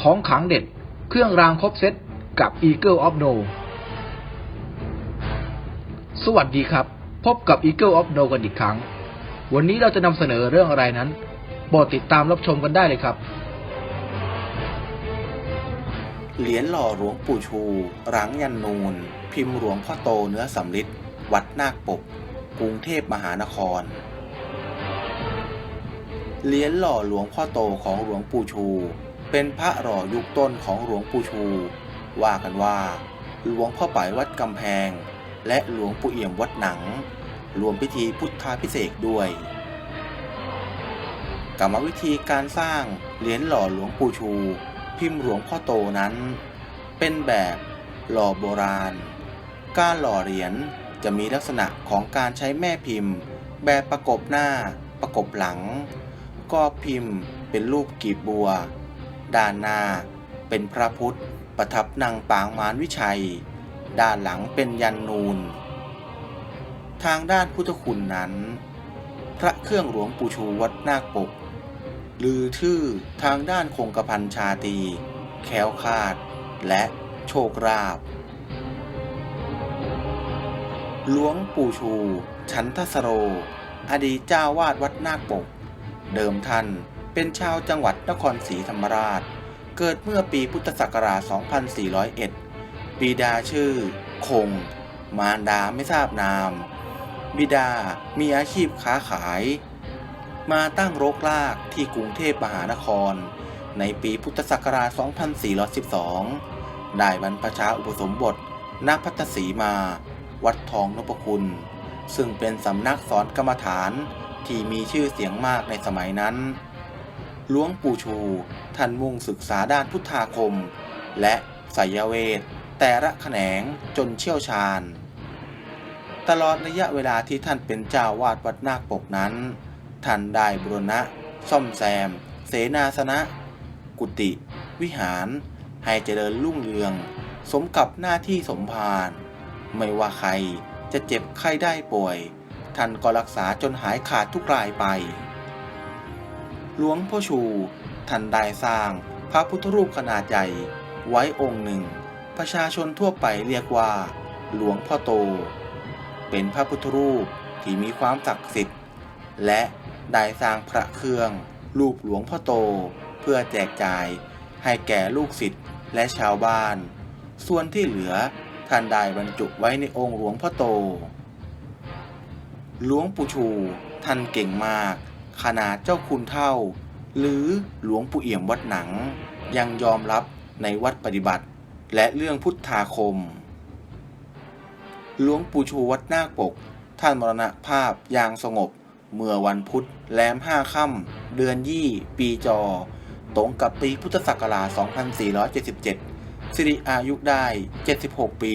ของขังเด็ด เครื่องรางครบเซตกับ Eagle of No สวัสดีครับ พบกับ Eagle of No กันอีกครั้ง วันนี้เราจะนำเสนอเรื่องอะไรนั้นโปรดติดตามรับชมกันได้เลยครับ เหรียญหล่อหลวงปู่ชูรังยันนูน พิมพ์หลวงพ่อโตเนื้อสำริดวัดนาคปก กรุงเทพมหานครเหรียญหล่อหลวงพ่อโตของหลวงปู่ชู เป็นพระหล่อยุคต้นของหลวงปู่ชู ว่ากันว่า หลวงพ่อป่ายวัดกำแพง และหลวงปู่เอี่ยมวัดหนัง รวมพิธีพุทธาพิเศษด้วยกรรมวิธีการสร้างเหรียญหล่อหลวงปู่ชู พิมพ์หลวงพ่อโตนั้น เป็นแบบหล่อโบราณ การหล่อเหรียญจะมีลักษณะของการใช้แม่พิมพ์ แบบประกบหน้า ประกบหลัง ก็พิมพ์เป็นรูปกีบบัว ด้านหน้าเป็นพระพุทธประทับนั่งปางมารวิชัย ด้านหลังเป็นยันนูน ทางด้านพุทธคุณนั้น พระเครื่องหลวงปู่ชูวัดนาคปกลือชื่อทางด้านคงกระพันชาตี แค้วคาด และโชคราบหลวงปู่ชู ชันทสโร อดีตเจ้าวาดวัดนาคปก เดิมท่าน เป็นชาวจังหวัดนครศรีธรรมราช เกิดเมื่อปีพุทธศักราช 2401 บิดาชื่อ คง มารดาไม่ทราบนาม บิดามีอาชีพค้าขาย มาตั้งรกรากที่กรุงเทพมหานคร ในปีพุทธศักราช 2412 ได้บรรพชาอุปสมบทณพัทสีมา วัดทองนพคุณ ซึ่งเป็นสำนักสอนกรรมฐานที่มีชื่อเสียงมากในสมัยนั้น หลวงปู่ชู ท่านมุ่งศึกษาด้านพุทธาคม และไสยเวท แต่ละแขนงจนเชี่ยวชาญ ตลอดระยะเวลาที่ท่านเป็นเจ้าวาดวัดนาคปกนั้น ท่านได้บรณะ ซ่อมแซม เสนาสนะ กุฏิวิหาร ให้เจริญรุ่งเรือง สมกับหน้าที่สมภารไม่ว่าใครจะเจ็บไข้ได้ป่วย ท่านก็รักษาจนหายขาดทุกรายไป หลวงพ่อชู ท่านได้สร้างพระพุทธรูปขนาดใหญ่ ไว้องค์หนึ่ง ประชาชนทั่วไปเรียกว่า หลวงพ่อโต เป็นพระพุทธรูปที่มีความศักดิ์สิทธิ์ และได้สร้างพระเครื่อง รูปหลวงพ่อโต เพื่อแจกจ่ายให้แก่ลูกศิษย์และชาวบ้าน ส่วนที่เหลือท่านได้บรรจุไว้ในองค์หลวงพ่อโต หลวงปู่ชู ท่านเก่งมาก ขนาดเจ้าคุณเท่า หรือหลวงปู่เอี่ยมวัดหนัง ยังยอมรับในวัดปฏิบัติ และเรื่องพุทธาคม หลวงปู่ชูวัดนาคปก ท่านมรณภาพอย่างสงบ เมื่อวันพุธแรมห้าค่ำเดือนยี่ ปีจอ ตรงกับปีพุทธศักราช 2477 สิริอายุได้ 76 ปี